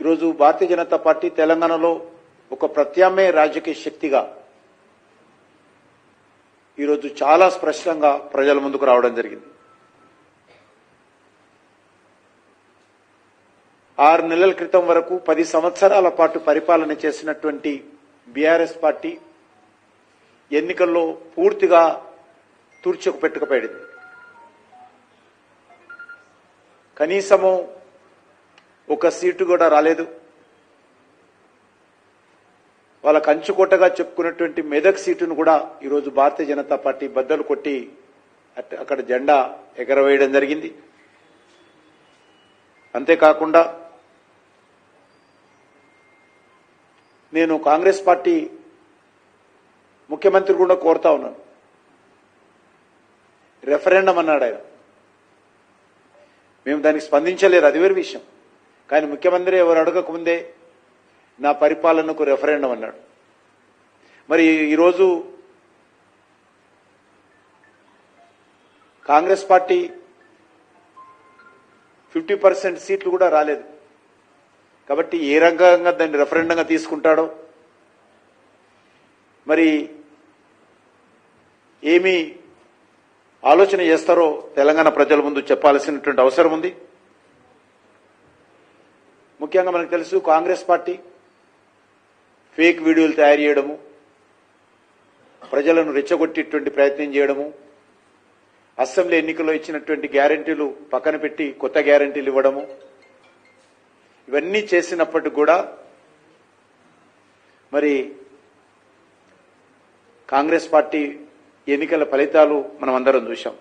ఈరోజు భారతీయ జనతా పార్టీ తెలంగాణలో ఒక ప్రత్యామ్నాయ రాజకీయ శక్తిగా ఈరోజు చాలా స్పష్టంగా ప్రజల ముందుకు రావడం జరిగింది. ఆరు నెలల క్రితం వరకు పది సంవత్సరాల పాటు పరిపాలన చేసినటువంటి బీఆర్ఎస్ పార్టీ ఎన్నికల్లో పూర్తిగా తూర్చుకు పెట్టుకుపోయింది. కనీసము ఒక సీటు కూడా రాలేదు. వాళ్ళ కంచుకోటగా చెప్పుకున్నటువంటి మెదక్ సీటును కూడా ఈరోజు భారతీయ జనతా పార్టీ బద్దలు కొట్టి అట్- అక్కడ జెండా ఎగరవేయడం జరిగింది. అంతేకాకుండా నేను కాంగ్రెస్ పార్టీ ముఖ్యమంత్రి కూడా కోరుతా ఉన్నాను. రెఫరెండం అన్నాడు ఆయన. మేము దానికి స్పందించలేదు అది వేరు విషయం. కానీ ముఖ్యమంత్రి ఎవరు అడగకముందే నా పరిపాలనకు రెఫరెండం అన్నాడు. మరి ఈరోజు కాంగ్రెస్ పార్టీ ఫిఫ్టీ పర్సెంట్ సీట్లు కూడా రాలేదు. కాబట్టి ఏ రంగంగా దాన్ని రెఫరెండంగా తీసుకుంటాడో మరి ఏమి ఆలోచన చేస్తారో తెలంగాణ ప్రజల ముందు చెప్పాల్సినటువంటి అవసరం ఉంది. ముఖ్యంగా మనకు తెలుసు కాంగ్రెస్ పార్టీ ఫేక్ వీడియోలు తయారు చేయడము ప్రజలను రెచ్చగొట్టేటువంటి ప్రయత్నం చేయడము అసెంబ్లీ ఎన్నికల్లో ఇచ్చినటువంటి గ్యారంటీలు పక్కన పెట్టి కొత్త గ్యారంటీలు ఇవ్వడము ఇవన్నీ చేసినప్పటికి కూడా మరి కాంగ్రెస్ పార్టీ ఎన్నికల ఫలితాలు మనం అందరం చూశాం.